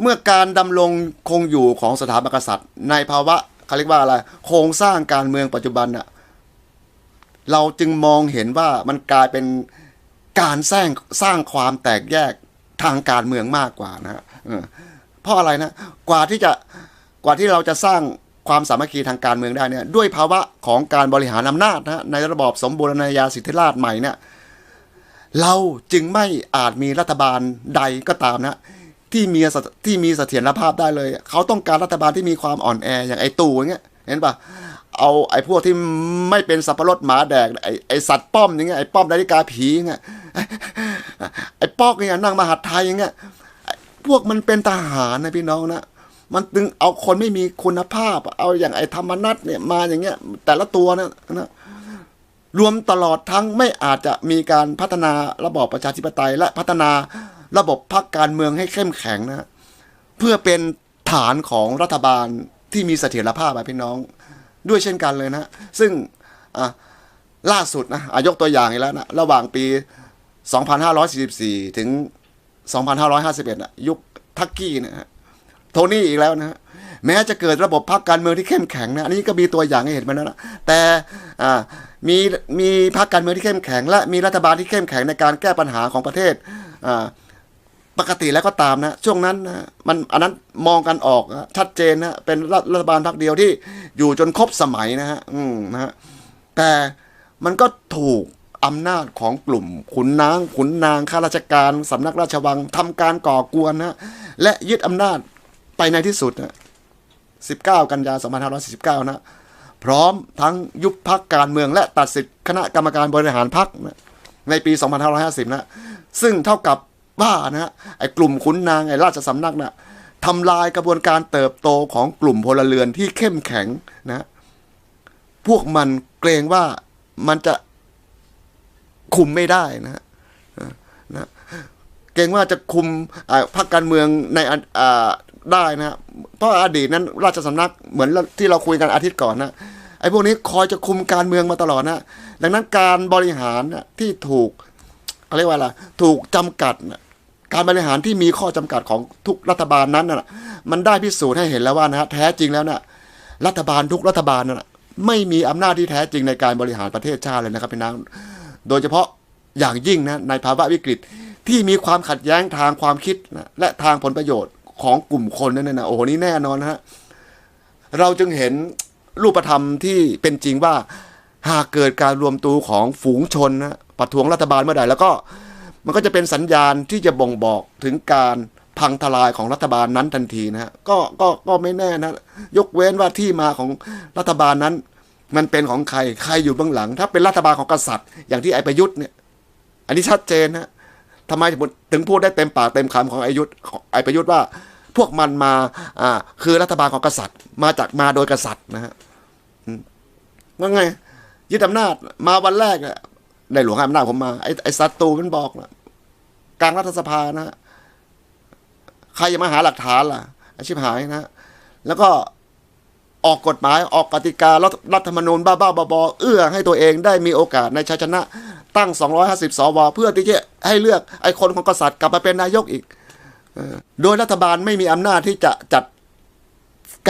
เมื่อการดำรงคงอยู่ของสถาบันกษัตริย์ ในภาวะเขาเรียกว่าอะไร โครงสร้างการเมืองปัจจุบันน่ะเราจึงมองเห็นว่ามันกลายเป็นการสร้างสร้างความแตกแยกทางการเมืองมากกว่านะเพราะอะไรนะ กว่าที่จะกว่าที่เราจะสร้างความสามัคคีทางการเมืองได้เนี่ยด้วยภาวะของการบริหารอำนาจนะในระบอบสมบูรณาญาสิทธิราชย์ใหม่เนี่ยเราจึงไม่อาจมีรัฐบาลใดก็ตามนะ ที่มีที่มีเสถียรภาพได้เลย เขาต้องการรัฐบาลที่มีความอ่อนแออย่างไอ้ตู่อย่างเงี้ยเห็นปะเอาไอ้พวกที่ไม่เป็นสับปะรดหมาแดกไอ้ไอ้สัตว์ป้อมอย่างเงี้ยไอ้ป้อมนาฬิกาผีอย่างเงี้ยไอ้ปอกอย่างเงี้ยนั่งมหาดไทยอย่างเงี้ยพวกมันเป็นทหารนะพี่น้องนะมันตึงเอาคนไม่มีคุณภาพ เอาอย่างไอ้ธรรมนัตเนี่ยมาอย่างเงี้ย แต่ละตัวนะนะรวมตลอดทั้งไม่อาจจะมีการพัฒนาระบอบประชาธิปไตยและพัฒนา ระบบพรรคการเมืองให้เข้มแข็งนะเพื่อเป็นฐานของรัฐบาลที่มีเสถียรภาพอะพี่น้อง ด้วยเช่นกันเลยนะซึ่งล่าสุดนะอายกตัวอย่างอีกแล้วนะระหว่างปี 2544 ถึง 2551นะยุคทักกี้นะฮะโทนี่อีกแล้วนะฮะแม้จะเกิดระบบพรรคการเมืองที่เข้มแข็งนะอันนี้ก็มีตัวอย่างให้เห็นมาแล้วนะแต่มีมีพรรคการเมืองที่เข้มแข็ง และมีรัฐบาลที่เข้มแข็งในการแก้ปัญหาของประเทศอ่า ปกติแล้วก็ตามนะ ช่วงนั้นนะมันอันนั้นมองกันออกชัดเจนนะเป็นรัฐบาลพรรคเดียวที่อยู่จนครบสมัยนะฮะอืมนะฮะแต่มันก็ถูกอำนาจของกลุ่มขุนนางขุนนางข้าราชการสำนักราชวังทำการก่อกวนนะและยึดอำนาจไปในที่สุดนะ19 กันยา2549 นะ พร้อมทั้งยุบพักการเมืองและตัดสิทธิ์คณะกรรมการบริหารพักนะในปี 2550 นะ ซึ่งเท่ากับ ว่านะฮะไอ้กลุ่มขุนนางไอ้ราชสำนักนะทำลายกระบวนการเติบโตของกลุ่มพลเรือนที่เข้มแข็งนะ พวกมันเกรงว่ามันจะคุมไม่ได้นะนะเกรงว่าจะคุมพรรคการเมืองในอ่าได้นะเพราะอดีตนั้นราชสำนักเหมือนที่เราคุยกันอาทิตย์ก่อนนะไอ้พวกนี้คอยจะคุมการเมืองมาตลอดนะดังนั้นการบริหารนะที่ถูกเขาเรียกว่าอะไรถูกจำกัดนะ การบริหารที่มีข้อจำกัดของทุกรัฐบาลนั้นน่ะมันได้พิสูจน์ให้เห็นแล้วว่านะฮะแท้จริงแล้วนะรัฐบาลทุกรัฐบาลน่ะไม่มีอำนาจที่แท้จริงในการบริหารประเทศชาติเลยนะครับพี่น้องโดยเฉพาะอย่างยิ่งนะในภาวะวิกฤตที่มีความขัดแย้งทางความคิดนะและทางผลประโยชน์ของกลุ่มคนนั่นนะโอ้โหนี่แน่นอนนะฮะเราจึงเห็นรูปธรรมที่เป็นจริงว่าหากเกิดการรวมตัวของฝูงชนนะประท้วงรัฐบาลเมื่อใดแล้วก็ มันก็จะเป็นสัญญาณที่จะบ่งบอกถึงการพังทลายของรัฐบาลนั้นทันทีนะฮะก็ก็ก็ไม่แน่นะ ยกเว้นว่าที่มาของรัฐบาลนั้น มันเป็นของใครใครอยู่เบื้องหลัง ถ้าเป็นรัฐบาลของกษัตริย์ อย่างที่ไอประยุทธ์เนี่ย อันนี้ชัดเจนนะทำไมถึงพูดได้เต็มปากเต็มคำของไอยุทธไอประยุทธ์ว่า พวกมันมาอ่าคือรัฐบาลของกษัตริย์ มาจากมาโดยกษัตริย์นะฮะว่าไงยึดอำนาจมาวันแรกอะ ในหลวงให้อำนาจผมมา ไอ้ไอ้สัตตูมันบอกนะกลางรัฐสภานะฮะใครจะมาหาหลักฐานล่ะอาชีพหายนะ แล้วก็ออกกฎหมายออกกติการัฐรัฐธรรมนูญบ้าๆบอๆเอื้อให้ตัวเองได้มีโอกาสในชัยชนะ ตั้ง 250 สว เพื่อที่จะให้เลือกไอ้คนของกษัตริย์กลับมาเป็นนายกอีก โดยรัฐบาลไม่มีอำนาจที่จะจัด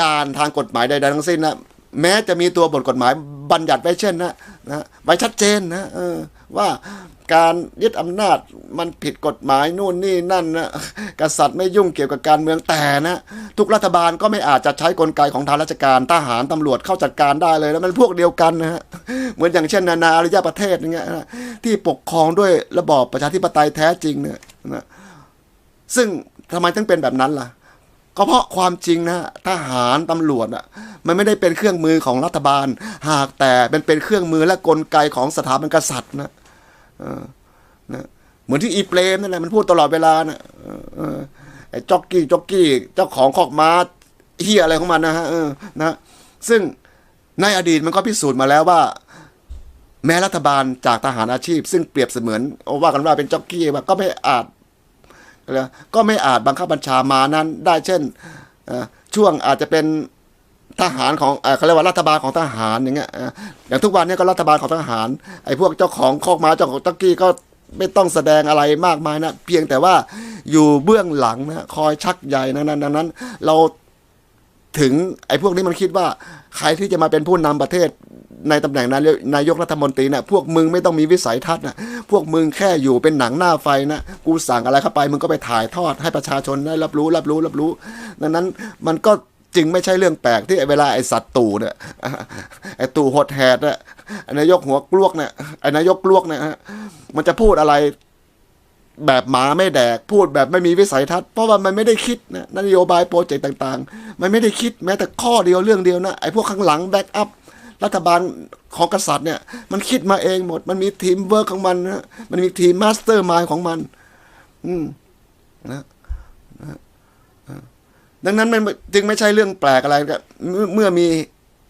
การทางกฎหมายใดๆทั้งสิ้นนะ แม้จะมีตัวบทกฎหมายบัญญัติไว้เช่นนะนะไว้ชัดเจนนะเออว่าการยึดอำนาจมันผิดกฎหมายนู่นนี่นั่นนะกษัตริย์ไม่ยุ่งเกี่ยวกับการเมืองแต่นะทุกรัฐบาลก็ไม่อาจจะใช้กลไกของทางราชการทหารตำรวจเข้าจัดการได้เลยแล้วมันพวกเดียวกันนะฮะเหมือนอย่างเช่น นานาอารยประเทศอย่างเงี้ยนะที่ปกครองด้วยระบอบประชาธิปไตยแท้จริงเนี่ยนะซึ่งทำไมถึงเป็นแบบนั้นล่ะ ก็เพราะความจริงนะทหารตำรวจอะมันไม่ได้เป็นเครื่องมือของรัฐบาล หากแต่เป็นเป็นเครื่องมือและกลไกของสถาบันกษัตริย์นะเออนะเหมือนที่อีเปรมนั่นแหละมันพูดตลอดเวลานะเออเออไอ้จ็อกกี้จ็อกกี้เจ้าของคอกม้าเฮียอะไรของมันนะฮะเออนะซึ่งในอดีตมันก็พิสูจน์มาแล้วว่า แม้รัฐบาลจากทหารอาชีพ ซึ่งเปรียบเสมือนว่ากันว่าเป็นจ็อกกี้ว่าก็ไม่อาจ ก็ไม่อาจบังคับบัญชามานั้นได้เช่นช่วงอาจจะเป็นทหารของเอ่อเขาเรียกว่ารัฐบาลของทหารอย่างเงี้ยอย่างทุกวันนี้ก็รัฐบาลของทหารไอ้พวกเจ้าของคอกม้าเจ้าของตักกี้ก็ไม่ต้องแสดงอะไรมากมายนะเพียงแต่ว่าอยู่เบื้องหลังนะคอยชักใยนะนั้นดังนั้น เราถึงไอ้พวกนี้มันคิดว่า ใครที่จะมาเป็นผู้นำประเทศ ในตำแหน่งนายกนายกรัฐมนตรีนะพวกมึงไม่ต้องมีวิสัยทัศน์นะพวกมึงแค่อยู่เป็นหนังหน้าไฟนะกูสั่งอะไรเข้าไปมึงก็ไปถ่ายทอดให้ประชาชนได้รับรู้รับรู้รับรู้ดังนั้นมันก็จึงไม่ใช่เรื่องแปลกที่เวลาไอ้สัตว์ตู่เนี่ยไอ้ตู่หดแหดเนี่ยไอนายกหัวกลวกเนี่ยไอ้นายกกลวกเนี่ยฮะมันจะพูดอะไรแบบหมาไม่แดกพูดแบบไม่มีวิสัยทัศน์เพราะว่ามันไม่ได้คิดนะนโยบายโปรเจกต์ต่าง ๆ มันไม่ได้คิดแม้แต่ข้อเดียวเรื่องเดียวนะไอ้พวกข้างหลังแบ็กอัพ รัฐบาลของกษัตริย์เนี่ยมันคิดมาเองหมด มันมีทีมเวิร์กของมันนะมันมีทีมมาสเตอร์มายของมัน อืมนะนะนะดังนั้นมันจึงไม่ใช่เรื่องแปลกอะไรเมื่อมี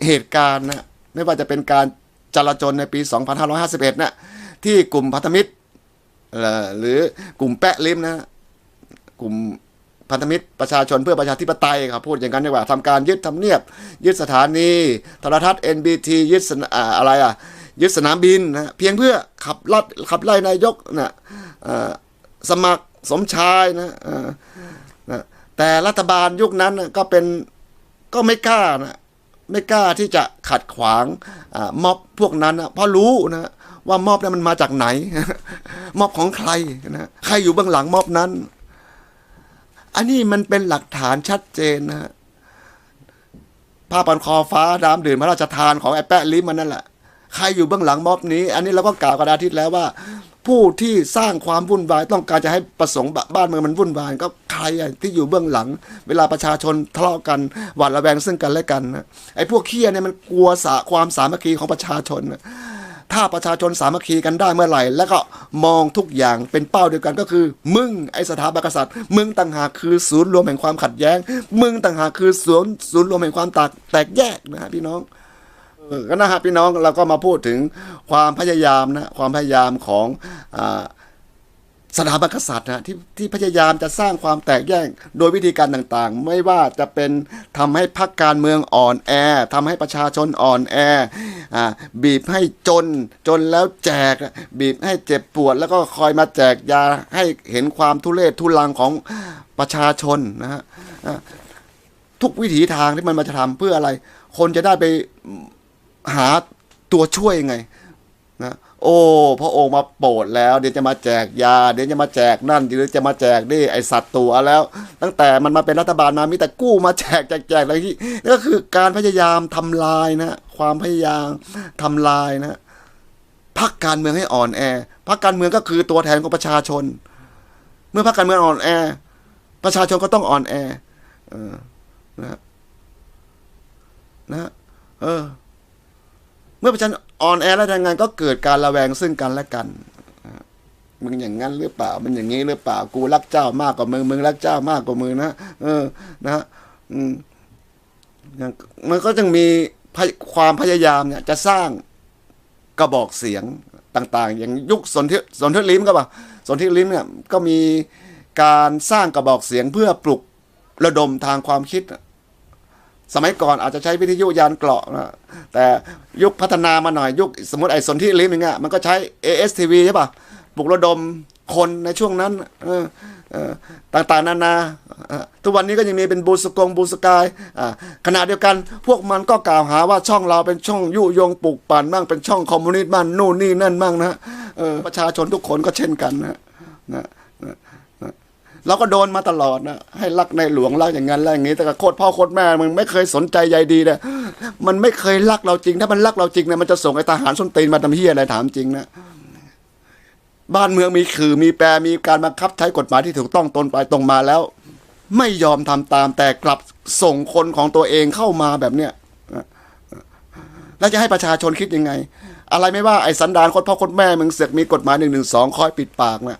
เหตุการณ์นะไม่ว่าจะเป็นการจลาจลในปี 2551นะที่กลุ่มพันธมิตรหรือกลุ่มแปะลิมนะกลุ่ม พันธมิตรประชาชนเพื่อประชาธิปไตยครับพูดอย่างนั้นดีกว่าทำการยึดทำเนียบ ยึดสถานีโทรทัศน์ NBT ยึดออะไรอะยึดสนามบินนะเพียงเพื่อขับลัดขับไล่นายกนะเอ่อสมัครสมชายนะนะแต่รัฐบาลยุคนั้นก็เป็นก็ไม่กล้านะไม่กล้าที่จะขัดขวางม็อบพวกนั้นนะเพราะรู้นะว่าม็อบนั้นมันมาจากไหนม็อบของใครนะใครอยู่เบื้องหลังม็อบนั้น อันนี้มันเป็นหลักฐานชัดเจนนะฮะผ้าปันคอฟ้าดามดื่มพระราชทานของไอ้แปะลิมมันนั่นแหละใครอยู่เบื้องหลังม็อบนี้ อันนี้เราก็กล่าวกันอาทิตย์แล้วว่า ผู้ที่สร้างความวุ่นวายต้องการจะให้ประสงค์บ้านเมืองมันวุ่นวายก็ใครที่อยู่เบื้องหลัง เวลาประชาชนทะเลาะกันหวาดระแวงซึ่งกันและกันนะไอ้พวกเคี้ยเนี่ยมันกลัวสาความสามัคคีของประชาชนนะ ถ้าประชาชนสามัคคีกันได้เมื่อไหร่ แล้วก็มองทุกอย่างเป็นเป้าเดียวกันก็คือ มึงไอสถาบันกษัตริย์ มึงต่างหากคือศูนย์รวมแห่งความขัดแย้ง มึงต่างหากคือศูนย์ศูนย์รวมแห่งความแตกแตกแยกนะฮะพี่น้องก็นะฮะพี่น้องเราก็มาพูดถึงความพยายามนะความพยายามของอ่า สถาบันกษัตริย์นะที่ที่พยายามจะสร้างความแตกแยกโดยวิธีการต่างๆ ไม่ว่าจะเป็นทำให้พรรคการเมืองอ่อนแอทำให้ประชาชนอ่อนแออบีบให้จนจนแล้วแจก บีบให้เจ็บปวด แล้วก็คอยมาแจกยาให้เห็นความทุเรศทุลังของประชาชนนะฮะทุกวิถีทางที่มันมาจะทำเพื่ออะไร คนจะได้ไปหาตัวช่วยไงนะ โอ้พระองค์มาโปรดแล้ว เดี๋ยวจะมาแจกยา เดี๋ยวจะมาแจกนั่นเดี๋ยวจะมาแจกนี่ไอสัตว์ตัวแล้ว ตั้งแต่มันมาเป็นรัฐบาลมามีแต่กู้มาแจกแจกแจกอะไรที่นี่ก็คือการพยายามทำลายนะความพยายามทำลายนะพักการเมืองให้อ่อนแอพักการเมืองก็คือตัวแทนของประชาชน เมื่อพักการเมืองอ่อนแอ ประชาชนก็ต้องอ่อนแอเออนะนะเออ เมื่อประชาชน อ่อนแอแล้วยังไงก็เกิดการระแวงซึ่งกันและกันมึงอย่างนั้นหรือเปล่า มันอย่างนี้หรือเปล่า กูรักเจ้ามากกว่ามึง มึงรักเจ้ามากกว่ามึงนะ เออ นะอืมมันก็จึงมีความพยายามเนี่ย จะสร้างกระบอกเสียงต่าง ๆ อย่างยุคสนธิสนธิลิมก็ป่ะสนธิลิมเนี่ย ก็มีการสร้างกระบอกเสียงเพื่อปลุกระดมทางความคิด สมัยก่อนอาจจะใช้วิทยุยานเกราะนะแต่ยุคพัฒนามาหน่อยยุคสมมติไอ้สนที่ลิมอย่างเงี้ยมันก็ใช้ ASTV ใช่ป่ะปลุกระดมคนในช่วงนั้นต่างๆ นานาทุกวันนี้ก็ยังมีเป็นบูสกงบูสกายอ่าขณะเดียวกันพวกมันก็กล่าวหาว่าช่องเราเป็นช่องยุยงปลุกปั่นบ้างเป็นช่องคอมมิวนิสต์บ้างนู่นนี่นั่นบ้างนะประชาชนทุกคนก็เช่นกันนะนะ เราก็โดนมาตลอดนะให้รักในหลวงรักอย่างนั้นรักอย่างนี้แต่ก็โคตรพ่อโคตรแม่มึงไม่เคยสนใจใยดีเลยมันไม่เคยรักเราจริง ถ้ามันรักเราจริงเนี่ยมันจะส่งไอ้ทหารส้นตีนมาทำเฮียอะไรถามจริงนะบ้านเมืองมีคือมีแปรมีการบังคับใช้กฎหมายที่ถูกต้องตรงไปตรงมาแล้ว ไม่ยอมทำตามแต่กลับส่งคนของตัวเองเข้ามาแบบเนี้ยแล้วจะให้ประชาชนคิดยังไง อะไรไม่ว่าไอ้สันดานโคตรพ่อโคตรแม่มึงเสือกมีกฎหมายหนึ่งหนึ่งสองคอยปิดปากเนี่ย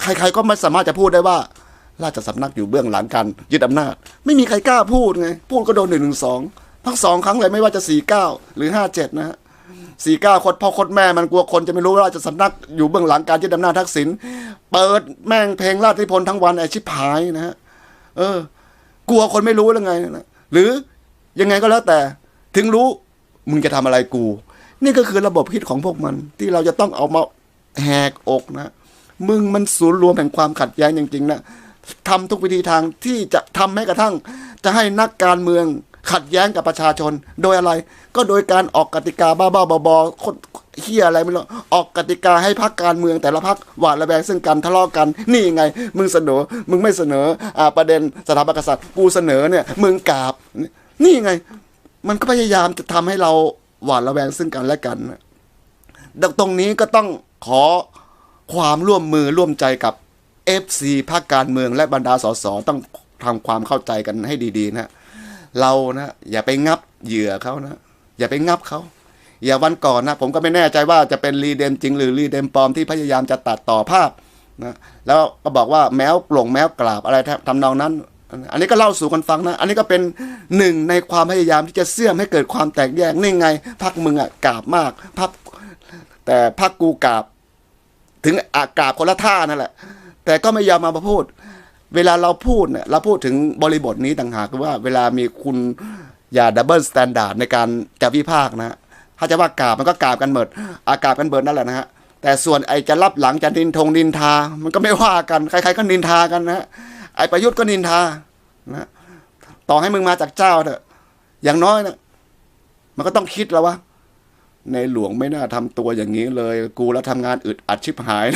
ใคร ๆ ก็ไม่สามารถจะพูดได้ว่า ราชสำนักอยู่เบื้องหลังการยึดอำนาจ ไม่มีใครกล้าพูดไง พูดก็โดนหนึ่งหนึ่งสองทั้งสองครั้งเลยไม่ว่าจะสี่เก้าหรือห้าเจ็ดนะฮะสี่เก้าคนพ่อคนแม่มันกลัวคนจะไม่รู้ว่าราชสำนักอยู่เบื้องหลังการยึดอำนาจทักษิณเปิดแม่งเพลงราชนิพนธ์ทั้งวันไอชิบหายนะฮะเออ กลัวคนไม่รู้แล้วไงนะหรือยังไงก็แล้วแต่ ถึงรู้มึงจะทำอะไรกู นี่ก็คือระบบคิดของพวกมันที่เราจะต้องเอามาแหกอกนะ มึงมันศูนย์รวมแห่งความขัดแย้งจริงๆนะทำทุกวิธีทางที่จะทำให้กระทั่ง จะให้นักการเมืองขัดแย้งกับประชาชน โดยอะไร ก็โดยการออกกติกาบ้าๆบอๆคนเฮียอะไรไม่รู้ออกกติกาให้พักการเมืองแต่ละพักหวาดระแวงซึ่งกันทะเลาะกัน นี่ไง มึงเสนอ มึงไม่เสนออประเด็นสถาบันกษัตริย์กูเสนอเนี่ยมึงกราบ นี่ไง มันก็พยายามจะทำให้เราหวาดระแวงซึ่งกันและกันดังตรงนี้ก็ต้องขอ ความร่วมมือร่วมใจกับ FC ภาคการเมืองและบรรดาสสต้องทำความเข้าใจกันให้ดีๆนะเรานะอย่าไปงับเหยื่อเขานะอย่าไปงับเขาอย่าวันก่อนนะผมก็ไม่แน่ใจว่าจะเป็นรีเดมจริงหรือรีเดมปลอมที่พยายามจะตัดต่อภาพนะแล้วก็บอกว่าแมวกลงแมวกราบอะไรทำนองนั้น อันนี้ก็เล่าสู่กันฟังนะ อันนี้ก็เป็นหนึ่งในความพยายามที่จะเสื่อมให้เกิดความแตกแยกนี่ไงพักมึงอะกราบมากพักแต่พักกูกราบ ถึงอากาบคนละท่านั่นแหละ แต่ก็ไม่ยอมมาพูด เวลาเราพูดเนี่ยเราพูดถึงบริบทนี้ต่างหากคือว่าเวลามีคุณอย่าดับเบิลสแตนดาร์ดในการจะวิพากนะ ถ้าจะว่ากาบมันก็กาบกันเบิด อากาบกันเบิดนั่นแหละนะฮะแต่ส่วนไอจะรับหลังจะนินทงนินทา มันก็ไม่ว่ากันใครๆก็นินทากันนะฮะไอประยุทธ์ก็นินทานะต่อให้มึงมาจากเจ้าเถอะอย่างน้อยนะมันก็ต้องคิดแล้วว่า ในหลวงไม่น่าทำตัวอย่างนี้เลย กูแล้วทำงานอึดอัดชิบหาย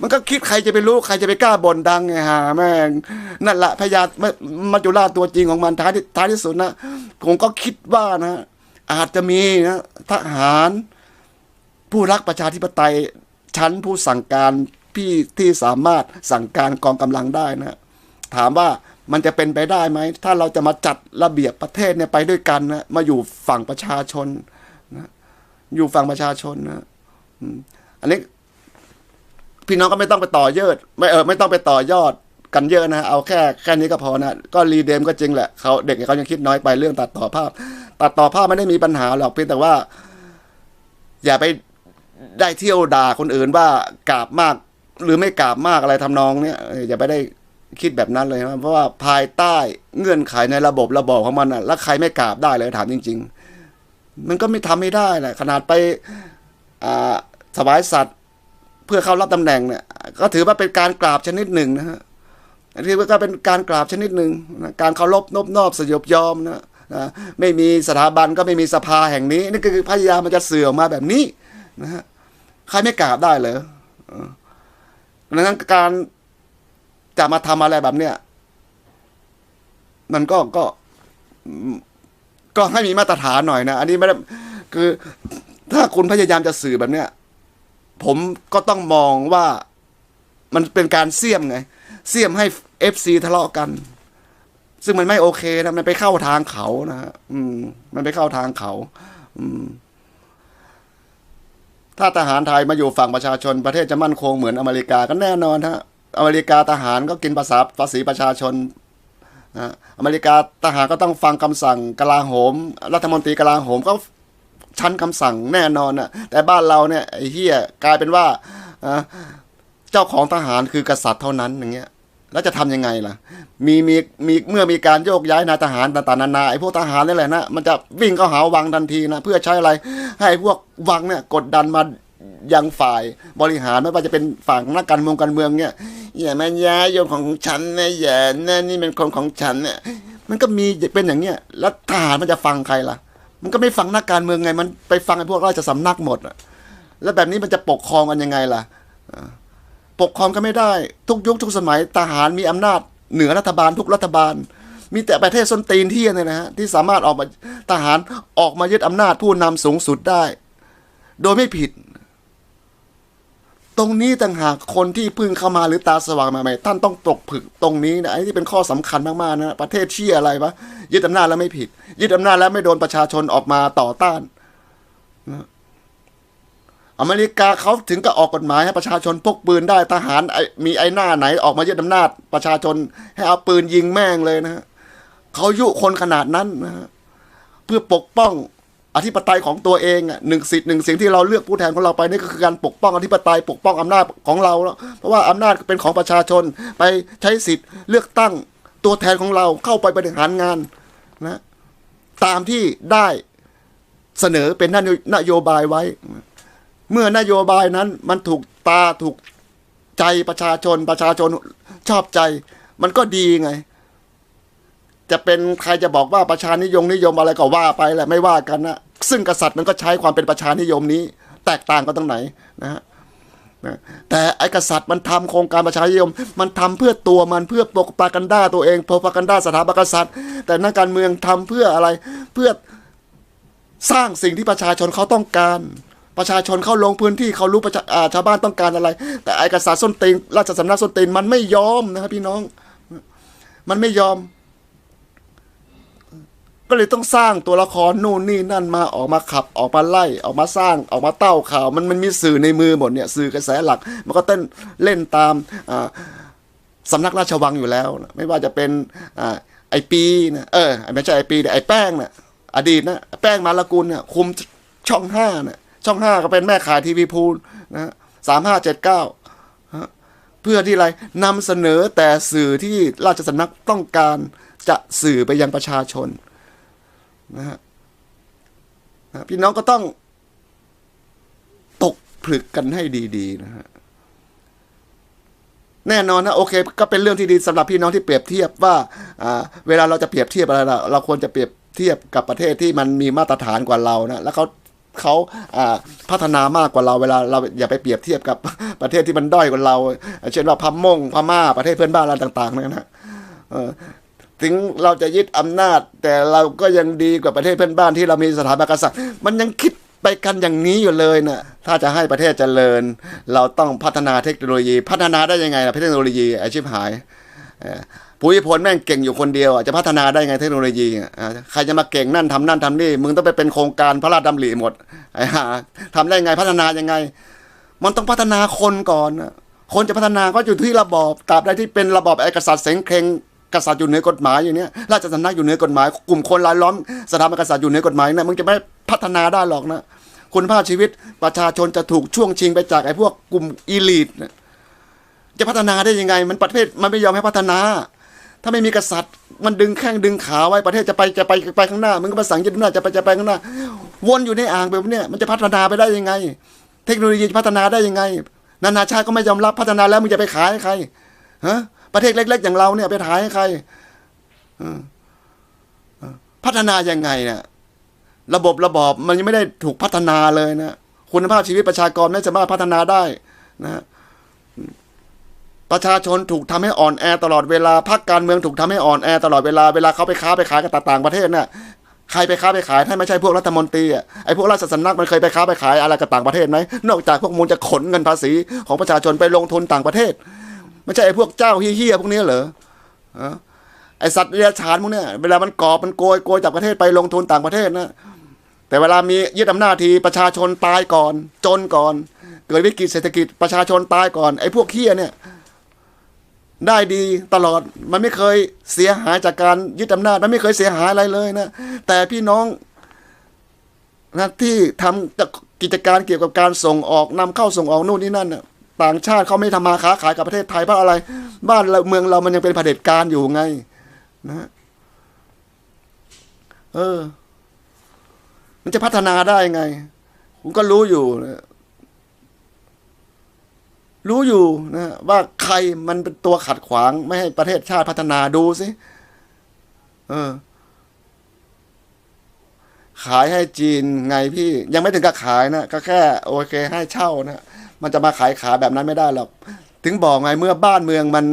มันก็คิดใครจะไปรู้ใครจะไปกล้าบ่นดังไงฮะแม่งนั่นแหละพญามัจจุราชตัวจริงของมันท้ายที่ท้ายที่สุดนะผมก็คิดว่านะ อาจจะมีนะทหาร ผู้รักประชาธิปไตยชั้นผู้สั่งการพี่ที่สามารถสั่งการกองกำลังได้นะ ถามว่ามันจะเป็นไปได้ไหม ถ้าเราจะมาจัดระเบียบประเทศเนี่ยไปด้วยกันนะมาอยู่ฝั่งประชาชน อยู่ฝั่งประชาชนนะอันนี้ พี่น้องก็ไม่ต้องไปต่อยอด ไม่เออไม่ต้องไปต่อยอดกันเยอะนะเอาแค่แค่นี้ก็พอนะก็รีเดมก็จริงแหละเขาเด็กเขายังคิดน้อยไปเรื่องตัดต่อภาพ ตัดต่อภาพไม่ได้มีปัญหาหรอกเพียงแต่ว่า อย่าไปได้เที่ยวด่าคนอื่นว่ากราบมาก หรือไม่กราบมากอะไรทำนองเนี้ยอออย่าไปได้คิดแบบนั้นเลยนะเพราะว่าภายใต้เงื่อนไขในระบบระบอบของมันอะ แล้วใครไม่กราบได้เลยถามจริง ๆ มันก็ไม่ทำไม่ได้แหละขนาดไปอ่าถวายสัตว์เพื่อเข้ารับตำแหน่งเนี่ย ก็ถือว่าเป็นการกราบชนิดหนึ่งนะฮะอันนี้ก็เป็นการกราบชนิดหนึ่งนะการเคารพนบนอบสยบยอมนะนะไม่มีสถาบันก็ไม่มีสภาแห่งนี้นี่คือพยายามมันจะเสื่อมมาแบบนี้นะฮะใครไม่กราบได้เหรอดังนั้นการจะมาทำอะไรแบบเนี้ยมันก็ก็ ก็ให้มีมาตรฐานหน่อยนะ อันนี้ไม่ได้คือถ้าคุณพยายามจะสื่อแบบเนี้ย ผมก็ต้องมองว่ามันเป็นการเสี่ยมไง เสี่ยมให้เอฟซีทะเลาะกัน ซึ่งมันไม่โอเคนะ มันไปเข้าทางเขานะฮะอืม มันไปเข้าทางเขา อืม ถ้าทหารไทยมาอยู่ฝั่งประชาชน ประเทศจะมั่นคงเหมือนอเมริกาก็แน่นอนฮะอเมริกาทหารก็กินภาษาภาษีประชาชน นะอเมริกาทหารก็ต้องฟังคำสั่งกลาโหม รัฐมนตรีกลาโหมก็ชั้นคำสั่งแน่นอนน่ะแต่บ้านเราเนี่ยไอ้เฮียกลายเป็นว่าเจ้าของทหารคือกษัตริย์เท่านั้นอย่างเงี้ยแล้วจะทำยังไงล่ะ มีมีมีเมื่อมีการโยกย้ายนายทหารต่างๆนานาไอ้พวกทหารนี่แหละนะมันจะวิ่งเข้าหาวังทันทีนะเพื่อใช้อะไรให้พวกวังเนี่ยกดดันมา ยังฝ่ายบริหารไม่ว่าจะเป็นฝั่งนักการเมืองการเมืองเนี่ยอย่ามาย้ายโยมของฉันนะอย่านะนี่เป็นคนของฉันเนี่ยมันก็มีเป็นอย่างเงี้ยแล้วทหารมันจะฟังใครล่ะ มันก็ไม่ฟังนักการเมืองไง มันไปฟังไอ้พวกราชสำนักหมดอะแล้วแบบนี้มันจะปกครองกันยังไงล่ะปกครองก็ไม่ได้ ทุกยุคทุกสมัยทหารมีอำนาจ เหนือรัฐบาลทุกรัฐบาล มีแต่ประเทศส้นตีนที่เนี่ยนะฮะที่สามารถออกมาทหารออกมายึดอำนาจผู้นำสูงสุดได้ โดยไม่ผิด ตรงนี้ต่างหากคนที่เพิ่งเข้ามาหรือตาสว่างมาใหม่ท่านต้องตกผึกตรงนี้นะไอ้ที่เป็นข้อสำคัญมากๆนะประเทศเชี่ยอะไรวะยึดอำนาจแล้วไม่ผิด ยึดอำนาจแล้วไม่โดนประชาชนออกมาต่อต้านนะอเมริกาเขาถึงกับออกกฎหมายให้ประชาชนพกปืนได้ทหารมีไอ้หน้าไหนออกมายึดอำนาจประชาชนให้เอาปืนยิงแม่งเลยนะฮะเขายุคนขนาดนั้นนะฮะเพื่อปกป้อง อธิปไตยของตัวเองอะหนึ่งสิทธิ์หนึ่งเสียงที่เราเลือกผู้แทนของเราไปนี่ก็คือการปกป้องอธิปไตยปกป้องอำนาจของเราแล้วเพราะว่าอำนาจเป็นของประชาชนไปใช้สิทธิ์เลือกตั้งตัวแทนของเราเข้าไปบริหารงานนะตามที่ได้เสนอเป็นนโยบายไว้ เมื่อนโยบายนั้นมันถูกตาถูกใจประชาชนประชาชนชอบใจ มันก็ดีไง จะเป็นใครจะบอกว่าประชานิยมนิยมอะไรก็ว่าไปแหละไม่ว่ากันนะซึ่งกษัตริย์มันก็ใช้ความเป็นประชานิยมนี้ แตกต่างกันตรงไหนนะฮะแต่ไอ้กษัตริย์มันทำโครงการประชานิยม มันทำเพื่อตัวมันเพื่อปกปากันด้าตัวเองโปปากันด้าสถาบันกษัตริย์ แต่นักการเมืองทำเพื่ออะไรเพื่อสร้างสิ่งที่ประชาชนเขาต้องการ ประชาชนเขาลงพื้นที่เขารู้ประชาอ่าชาวบ้านต้องการอะไร แต่ไอ้กษัตริย์ส้นตีนราชสำนักส้นตีนมันไม่ยอมนะครับพี่น้อง มันไม่ยอม ก็เลยต้องสร้างตัวละครนู่นนี่นั่นมาออกมาขับออกมาไล่ออกมาสร้างออกมาเต้าข่าวมันมันมีสื่อในมือหมดเนี่ยสื่อกระแสหลัก มันก็เต้นเล่นตามสำนักราชวังอยู่แล้วนะไม่ว่าจะเป็นอไอปีนะเออไม่ใช่ไอปีแต่ไอแป้งนะอดีตนะแป้งมาลกุลเนี่ยคุมช่องห้านะช่องห้าก็เป็นแม่ขายทีวีพูลนะสามห้าเจ็ดเก้าเพื่อที่อะไรนำเสนอแต่สื่อที่ราชสำนักต้องการจะสื่อไปยังประชาชน นะฮะพี่น้องก็ต้องตกผลึกกันให้ดีๆนะฮะแน่นอนนะโอเค ก็เป็นเรื่องที่ดีสำหรับพี่น้องที่เปรียบเทียบว่าอ่าเวลาเราจะเปรียบเทียบอะไรเราเราควรจะเปรียบเทียบกับประเทศที่มันมีมาตรฐานกว่าเรานะแล้วเขาเขาอ่าพัฒนามากกว่าเราเวลาเราอย่าไปเปรียบเทียบกับประเทศที่มันด้อยกว่าเรา เช่นว่าพม่งพม่าประเทศเพื่อนบ้านเราต่าง ๆนะนะ ถึงเราจะยึดอำนาจ แต่เราก็ยังดีกว่าประเทศเพื่อนบ้านที่เรามีสถาบันกษัตริย์มันยังคิดไปกันอย่างนี้อยู่เลยนะถ้าจะให้ประเทศเจริญ เราต้องพัฒนาเทคโนโลยี พัฒนาได้ยังไงล่ะเทคโนโลยีอาชีพหายเออผู้ยิพลแม่งเก่งอยู่คนเดียวจะพัฒนาได้ยังไงเทคโนโลยีใครจะมาเก่งนั่นทำนั่นทำนี่มึงต้องไปเป็นโครงการพระราชดำริหมดไอ้ห่าทำได้ยังไงพัฒนายังไง มันต้องพัฒนาคนก่อนคนจะพัฒนาก็อยู่ที่ระบอบตราบใดที่เป็นระบอบไอ้กษัตริย์เสงเคร่ง กษัตริย์อยู่เหนือกฎหมายอย่างเนี้ยราชสำนักอยู่เหนือกฎหมาย กลุ่มคนรายล้อมสถาบันกษัตริย์อยู่เหนือกฎหมายนะมึงจะไม่พัฒนาได้หรอกนะคุณภาพชีวิตประชาชนจะถูกช่วงชิงไปจากไอ้พวกกลุ่มอีลิทจะพัฒนาได้ยังไง มันประเทศมันไม่ยอมให้พัฒนา ถ้าไม่มีกษัตริย์ มันดึงแข้งดึงขาไว้ประเทศจะไปจะไปไปข้างหน้ามึงก็มาสั่งยึดอำนาจจะไปจะไปข้างหน้า วนอยู่ในอ่างแบบนี้มันจะพัฒนาไปได้ยังไง เทคโนโลยีจะพัฒนาได้ยังไง นานาชาติก็ไม่ยอมรับพัฒนาแล้วมึงจะไปขายให้ใครฮะ ประเทศเล็ก ๆ อย่างเราเนี่ยไปขายให้ใครพัฒนายังไงเนี่ยระบบระบอบมันยังไม่ได้ถูกพัฒนาเลยนะคุณภาพชีวิตประชากรไม่สามารถพัฒนาได้นะประชาชนถูกทำให้อ่อนแอตลอดเวลาพรรคการเมืองถูกทำให้อ่อนแอตลอดเวลาเวลาเขาไปค้าไปขายกับต่างประเทศเนี่ยใครไปค้าไปขายถ้าไม่ใช่พวกรัฐมนตรีอะไอ้พวกราชสำนักมันเคยไปค้าไปขายอะไรกับต่างประเทศไหมนอกจากพวกมูลจะขนเงินภาษีของประชาชนไปลงทุนต่างประเทศ ไม่ใช่ไอ้พวกเจ้าเฮี้ยๆพวกนี้เหรอไอ้สัตว์เลี้ยฉานพวกเนี้ยเวลามันกอบมันโกยโกยจากประเทศไปลงทุนต่างประเทศนะแต่เวลามียึดอำนาจทีประชาชนตายก่อน จนก่อน เกิดวิกฤตเศรษฐกิจประชาชนตายก่อนไอ้พวกเฮี้ยเนี่ย ได้ดีตลอดมันไม่เคยเสียหายจากการยึดอำนาจมันไม่เคยเสียหายอะไรเลยนะแต่พี่น้องนะที่ทำกิจการเกี่ยวกับการส่งออกนำเข้าส่งออกนู่นนี่นั่นน่ะ ต่างชาติเขาไม่ทำมาค้าขายกับประเทศไทยเพราะอะไร บ้านเราเมืองเรามันยังเป็นเผด็จการอยู่ไงนะฮะเออ มันจะพัฒนาได้ไงผมก็รู้อยู่นะรู้อยู่นะว่าใครมันเป็นตัวขัดขวาง ไม่ให้ประเทศชาติพัฒนาดูสิเออ ขายให้จีนไงพี่ ยังไม่ถึงกับขายนะก็แค่ โอเค ให้เช่านะ มันจะมาขายขาแบบนั้นไม่ได้หรอกถึงบอกไงเมื่อบ้านเมืองมัน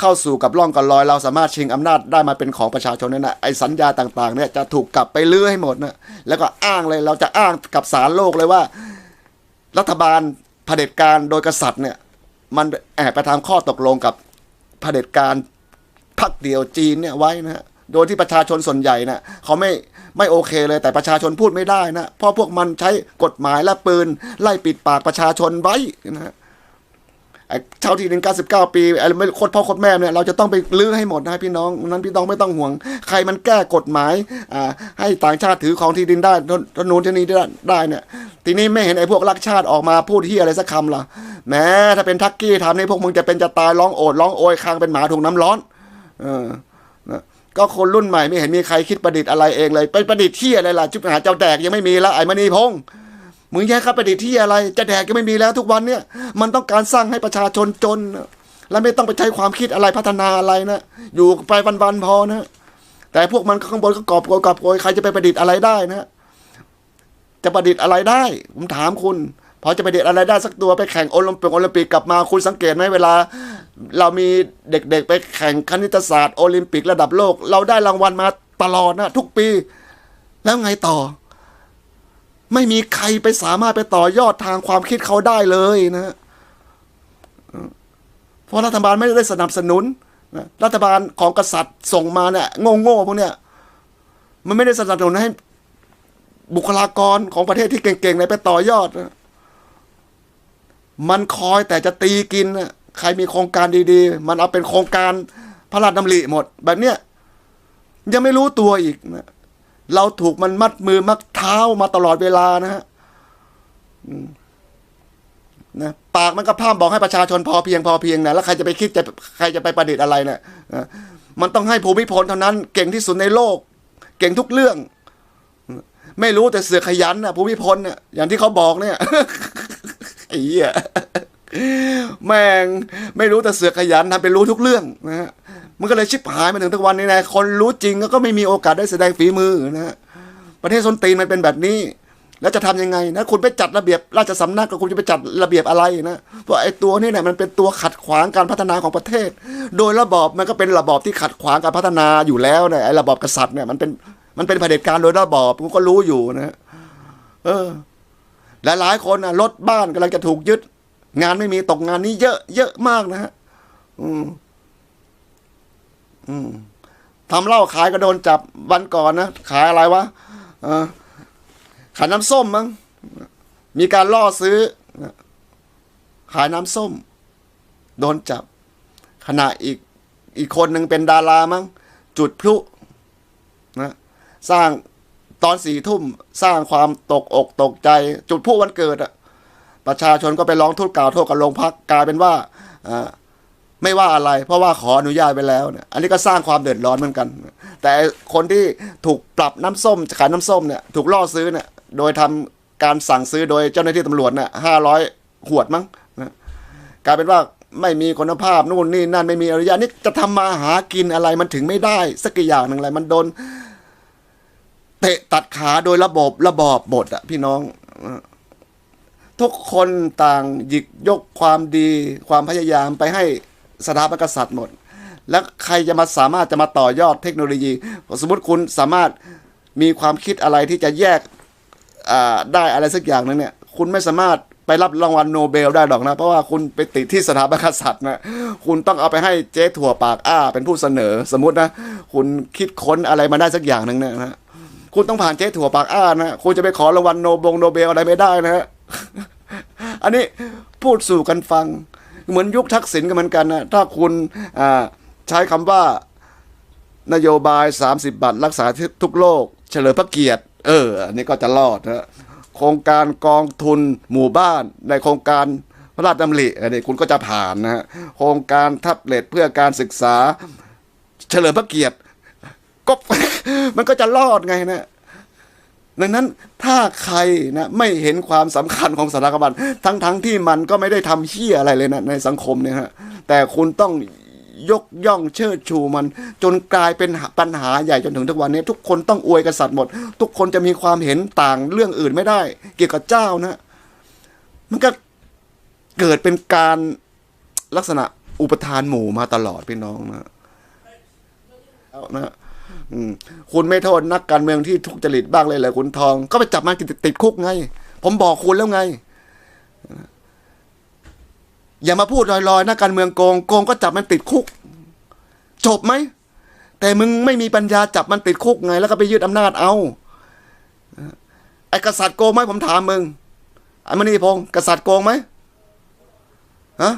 เข้าสู่กับร่องกับรอย เราสามารถชิงอำนาจได้มาเป็นของประชาชนนั่นนะไอ้สัญญาต่างๆเนี่ยจะถูกกลับไปลื้อให้หมดนะแล้วก็อ้างเลยเราจะอ้างกับสารโลกเลยว่า รัฐบาลเผด็จการโดยกษัตริย์เนี่ย มันแอบไปทำข้อตกลงกับเผด็จการพรรคเดียวจีนเนี่ยไว้นะฮะ โดยที่ประชาชนส่วนใหญ่นะเขาไม่ไม่โอเคเลยแต่ประชาชนพูดไม่ได้นะเพราะพวกมันใช้กฎหมายและปืน ไล่ปิดปากประชาชนไว้นะฮะไอ้ชาวที่ดิน99 ปีไอ้ไม่โคตรพ่อโคตรแม่เนี่ยเราจะต้องไปลื้อให้หมดนะพี่น้องนั้นพี่น้องไม่ต้องห่วง ใครมันแก้กฎหมายอ่าให้ต่างชาติถือของที่ดินได้ทนูนที่นี่ได้ได้เนี่ย ทีนี้ไม่เห็นไอ้พวกรักชาติออกมาพูดที่อะไรสักคำล่ะแม้ถ้าเป็นทักกี้ทำนี่พวกมึงจะเป็นจะตายร้องโอดร้องโอยคางเป็นหมาถูกน้ำร้อน เออ ก็คนรุ่นใหม่ไม่เห็นมีใครคิดประดิษฐ์อะไรเองเลยไปประดิษฐ์ที่อะไรล่ะจุดหาเจ้าแดกยังไม่มีแล้วไอ้มณีพงษ์มึงแย่ข้าประดิษฐ์ที่อะไร จะแดกก็ไม่มีแล้วทุกวันเนี่ย มันต้องการสร้างให้ประชาชนจน แล้วไม่ต้องไปใช้ความคิดอะไรพัฒนาอะไรนะอยู่ไปวันๆพอนะแต่พวกมันข้างบนก็กอบโกยกอบโกยใครจะไปประดิษฐ์อะไรได้นะจะประดิษฐ์อะไรได้ ผมถามคุณ พอจะไประดิษฐ์อะไรได้สักตัวไปแข่งโอลิมปิกโอลิมปิกกลับมาคุณสังเกตไหมเวลา เรามีเด็กๆ ไปแข่งคณิตศาสตร์โอลิมปิกระดับโลก เราได้รางวัลมาตลอดนะทุกปี แล้วไงต่อ ไม่มีใครไปสามารถไปต่อยอดทางความคิดเขาได้เลยนะเพราะรัฐบาลไม่ได้สนับสนุนนะรัฐบาลของกษัตริย์ส่งมาเนี่ยโง่ๆพวกเนี้ยมันไม่ได้สนับสนุนให้บุคลากรของประเทศที่เก่งๆเนี่ยไปต่อยอดนะ มันคอยแต่จะตีกิน ใครมีโครงการดีๆ มันเอาเป็นโครงการพระราชดำริหมด แบบเนี้ยยังไม่รู้ตัวอีกนะเราถูกมันมัดมือมัดเท้ามาตลอดเวลานะฮะนะปากมันก็พร่ำบอกให้ประชาชนพอเพียงพอเพียงนะแล้วใครจะไปคิดจะใครจะไปประดิษฐ์อะไรเนะนะมันต้องให้ภูมิพลเท่านั้น เก่งที่สุดในโลก เก่งทุกเรื่อง ไม่รู้แต่เสือขยันนะภูมิพลเนี่ยอย่างที่เขาบอกเนี่ย ไอ้เหี้ยแม่งไม่รู้แต่เสือกขยันทำเป็นรู้ทุกเรื่องนะฮะมันก็เลยชิบหายมาถึงทุกวันนี้นะคนรู้จริงก็ไม่มีโอกาสได้แสดงฝีมือนะฮะประเทศสนตีนมันเป็นแบบนี้ แล้วจะทำยังไงนะคุณไปจัดระเบียบราชสำนักก็คุณจะไปจัดระเบียบอะไรนะเพราะไอ้ตัวนี้เนี่ยมันเป็นตัวขัดขวางการพัฒนาของประเทศ โดยระบอบมันก็เป็นระบอบที่ขัดขวางการพัฒนาอยู่แล้วเนี่ยไอ้ระบอบกษัตริย์เนี่ยมันเป็นมันเป็นเผด็จการโดยระบอบคุณก็รู้อยู่นะ เออ หลายหลายๆคนนะรถบ้านกำลังจะถูกยึด งานไม่มีตกงานนี้เยอะ เยอะมากนะฮะอืม อืมทำเหล้าขายก็โดนจับวันก่อนนะขายอะไรวะขายน้ำส้มมั้งมีการล่อซื้อขายน้ำส้ม โดนจับ ขณะอีกอีกคนหนึ่งเป็นดารามั้งจุดพลุนะสร้าง ตอนสี่ทุ่มสร้างความตกอกตกใจ จุดพลุวันเกิดอะประชาชนก็ไปร้องทุกข์กล่าวโทษกับโรงพักกลายเป็นว่าไม่ว่าอะไร เพราะว่าขออนุญาตไปแล้วเนี่ยอันนี้ก็สร้างความเดือดร้อนเหมือนกัน แต่คนที่ถูกปรับน้ำส้มขายน้ำส้มเนี่ยถูกล่อซื้อเนี่ยโดยทำการสั่งซื้อโดยเจ้าหน้าที่ตำรวจเนี่ยห้าร้อยขวดมั้งนะกลายเป็นว่าไม่มีคุณภาพนู่นนี่นั่นไม่มีอนุญาตนี่จะทำมาหากินอะไรมันถึงไม่ได้สักอย่างหนึ่งอะไรมันโดน เตะตัดขาโดยระบบระบอบหมดอะพี่น้อง ทุกคนต่างหยิกยกความดีความพยายามไปให้สถาบันกษัตริย์หมด แล้วใครจะมาสามารถจะมาต่อยอดเทคโนโลยี สมมติคุณสามารถมีความคิดอะไรที่จะแยกได้อะไรสักอย่างนึงเนี่ย คุณไม่สามารถไปรับรางวัลโนเบลได้หรอกนะ เพราะว่าคุณไปติดที่สถาบันกษัตริย์นะคุณต้องเอาไปให้เจ๊ถั่วปากอ้าเป็นผู้เสนอ สมมตินะ คุณคิดค้นอะไรมาได้สักอย่างหนึ่งเนี่ยนะ คุณต้องผ่านเจ๊ถั่วปากอ้านะคุณจะไปขอรางวัลโนบงโนเบลอะไรไม่ได้นะฮะอันนี้พูดสู่กันฟัง เหมือนยุคทักษิณก็เหมือนกันนะถ้าคุณใช้คำว่านโยบาย 30 บาทรักษาทุกโรคเฉลิมพระเกียรติ เออ อันนี้ก็จะรอดนะโครงการกองทุนหมู่บ้าน ในโครงการพระราชดำริอันนี้คุณก็จะผ่านนะฮะโครงการท็บเล็ตเพื่อการศึกษาเฉลิมพระเกียรติ ก็มันก็จะรอดไงนะดังนั้นถ้าใครนะไม่เห็นความสำคัญของสถาบันทั้งๆทที่มันก็ไม่ได้ทำเหี้ยอะไรเลยนะในสังคมเนี่ยฮะแต่คุณต้องยกย่องเชิดชูมัน จนกลายเป็นปัญหาใหญ่จนถึงทุกวันนี้ ทุกคนต้องอวยกษัตริย์หมด ทุกคนจะมีความเห็นต่างเรื่องอื่นไม่ได้ เกี่ยวกับเจ้านะ มันก็เกิดเป็นการลักษณะอุปทานหมู่มาตลอดพี่น้องนะแล้วนะ คุณไม่โทษนักการเมืองที่ทุจริตบ้างเลยเหรอคุณทอง ก็ไปจับมันติดติดคุกไง ผมบอกคุณแล้วไง อย่ามาพูดลอยๆนักการเมืองโกงโกงก็จับมันติดคุก จบไหม แต่มึงไม่มีปัญญาจับมันติดคุกไง แล้วก็ไปยึดอำนาจเอาไอ้กษัตริย์โกงไหมผมถามมึงไอ้มณีพงศ์กษัตริย์โกงไหมฮะ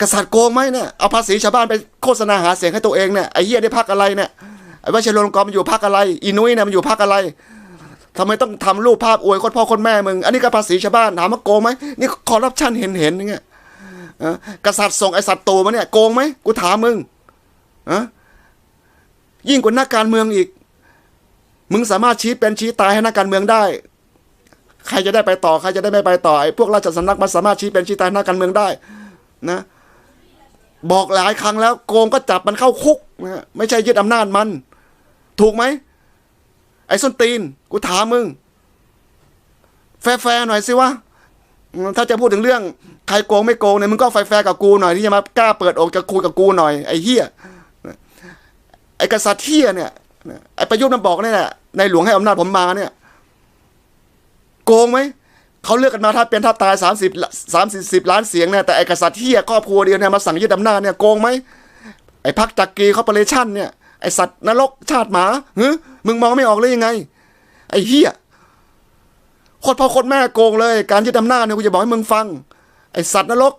กษัตริย์โกงไหมเนี่ยเอาภาษีชาวบ้านไปโฆษณาหาเสียงให้ตัวเองเนี่ยไอ้เหี้ยได้พักอะไรเนี่ย ไอ้วชิรลงกรมันอยู่พักอะไร อีนุ้ยเนี่ยมันอยู่พักอะไรทำไมต้องทำรูปภาพอวยคนพ่อคนแม่มึง อันนี้ก็ภาษีชาวบ้านถามว่าโกงไหมนี่คอร์รัปชันเห็นเห็นอย่างเงี้ยกษัตริย์ส่งไอสัตว์ตูมาเนี่ยโกงไหมกูถามมึงอะยิ่งกว่านักการเมืองอีก มึงสามารถชี้เป็นชี้ตายให้นักการเมืองได้ ใครจะได้ไปต่อใครจะได้ไม่ไปต่อไอ้พวกราชสำนักมันสามารถชี้เป็นชี้ตายน้าการเมืองได้ นะ บอกหลายครั้งแล้ว โกงก็จับมันเข้าคุกนะไม่ใช่ยึดอำนาจมัน ถูกไหม ไอ้ส้นตีน กูถามมึง แฟร์ๆหน่อยสิวะ ถ้าจะพูดถึงเรื่อง ใครโกงไม่โกงเนี่ยมึงก็แฟร์ๆกับกูหน่อยที่จะมากล้าเปิดอกจะคุยกับกูหน่อยไอ้เฮียไอ้กษัตริย์เฮียเนี่ยไอ้ประยุทธ์มันบอกเนี่ยแหละในหลวงให้อำนาจผมมาเนี่ย โกงไหมเขาเลือกกันมาถ้าเป็นถ้าตายสามสิบสามสิบสิบล้านเสียงเนี่ยแต่ไอ้กษัตริย์เฮียครอบครัวเดียวเนี่ยมาสั่งยึดอำนาจเนี่ยโกงไหมไอ้พักจักรีคอร์ปอเรชั่นเนี่ย ไอสัตว์นรกชาติหมาเฮ้มึงมองไม่ออกเลยยังไง ไอเฮียโคตรพ่อโคตรแม่โกงเลย การยึดอำนาจเนี่ยกูจะบอกให้มึงฟัง ไอสัตว์นรก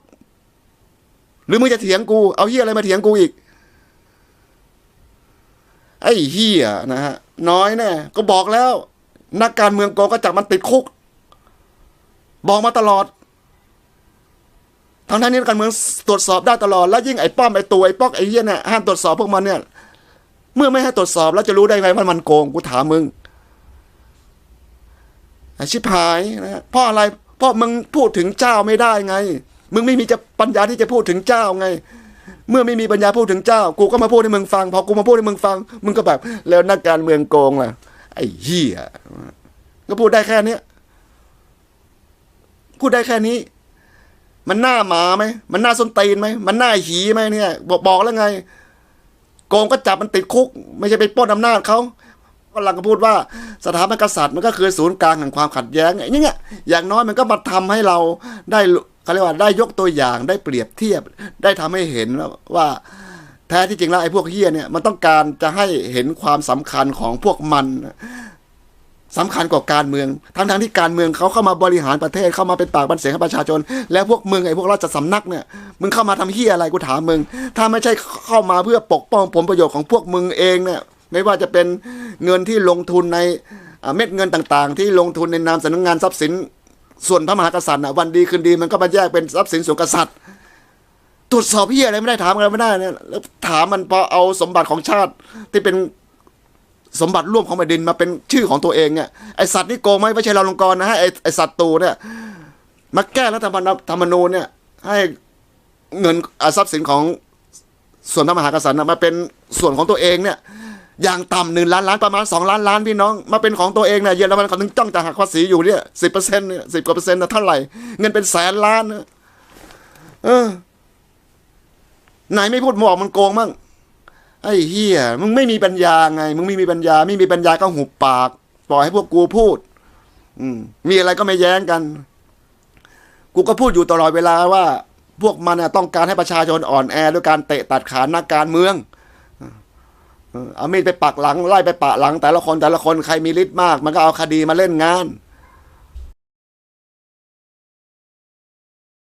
หรือมึงจะเถียงกู เอาเฮียอะไรมาเถียงกูอีก ไอเฮียนะฮะ น้อยแน่ก็บอกแล้ว นักการเมืองโกงก็จับมันติดคุก บอกมาตลอดทั้งนั้นนี้นักการเมืองตรวจสอบได้ตลอด แล้วยิ่งไอ้ป้อมไอ้ตัวไอ้ป๊อกไอ้เฮียเนี่ยห้ามตรวจสอบพวกมันเนี่ย เมื่อไม่ให้ตรวจสอบแล้วจะรู้ได้ไงว่ามันโกงกูถามมึงชิบหายนะเพราะอะไร เพราะมึงพูดถึงเจ้าไม่ได้ไง มึงไม่มีจะปัญญาที่จะพูดถึงเจ้าไง เมื่อไม่มีปัญญาพูดถึงเจ้า กูก็มาพูดให้มึงฟัง พอกูมาพูดให้มึงฟัง มึงก็แบบ แล้วนักการเมืองโกงล่ะ ไอ้เหี้ย ก็พูดได้แค่เนี้ยพูดได้แค่นี้ มันหน้าหมาไหม มันหน้าส้นตีนไหม มันหน้าหีไหมเนี่ย บอกบอกแล้วไง กงก็จับมันติดคุก ไม่ใช่ไปปล้นอำนาจเขากำลังก็พูดว่าสถาบันกษัตริย์มันก็คือศูนย์กลางแห่งความขัดแย้งอย่างเนี่ยอย่างน้อยมันก็มาทำให้เราได้เขาเรียกว่าได้ยกตัวอย่างได้เปรียบเทียบ ได้ทำให้เห็นว่าแท้ที่จริงแล้วไอ้พวกเฮียเนี่ยมันต้องการจะให้เห็นความสำคัญของพวกมัน สำคัญกว่าการเมือง ทั้งทั้งๆที่การเมืองเขาเข้ามาบริหารประเทศเข้ามาเป็นปากบันเสียงให้ประชาชน แล้วพวกมึงไอ้พวกราชสำนักเนี่ยมึงเข้ามาทำเฮียอะไรกูถามมึง ถ้าไม่ใช่เข้ามาเพื่อปกป้องผลประโยชน์ของพวกมึงเองเนี่ยไม่ว่าจะเป็นเงินที่ลงทุนในเม็ดเงินต่างๆ ที่ลงทุนในนามสำนักงานทรัพย์สิน ส่วนพระมหากษัตริย์น่ะวันดีคืนดีมันก็มาแยกเป็นทรัพย์สินส่วนกษัตริย์ ตรวจสอบเฮียอะไรไม่ได้ถามอะไรไม่ได้เนี่ยแล้วถามมันพอเอาสมบัติของชาติที่เป็น สมบัติร่วมของแผ่นดินมาเป็นชื่อของตัวเองเนี่ยไอสัตว์นี่โกงไหมไม่ใช่เราลงกรนะฮะไอไอสัตว์ตูเนี่ยมาแก้รัฐธรรมนูญธรรมนูญเนี่ยให้เงินทรัพย์สินของส่วนพระมหากษัตริย์นมาเป็นส่วนของตัวเองเนี่ยอย่างต่ำหนึ่งล้านล้านประมาณสองล้านล้านพี่น้อง มาเป็นของตัวเองเนี่ยเยอรมันเขาถึงจ้องจะหักภาษีอยู่เนี่ยสิบเปอร์เซ็นต์เนี่ยสิบกว่าเปอร์เซ็นต์นะเท่าไหร่ เงินเป็นแสนล้านนะเออไหนไม่พูดบอกมันโกงมั่ง ไอ้เฮียมึงไม่มีปัญญาไง มึงไม่มีปัญญา ไม่มีปัญญาก็หุบปาก ปล่อยให้พวกกูพูด อืม มีอะไรก็ไม่แย้งกัน กูก็พูดอยู่ตลอดเวลาว่า พวกมันน่ะต้องการให้ประชาชนอ่อนแอด้วยการเตะตัดขานักการเมืองเอามีดไปปักหลังไล่ไปปะหลัง แต่ละคนแต่ละคนใครมีฤทธิ์มาก มันก็เอาคดีมาเล่นงาน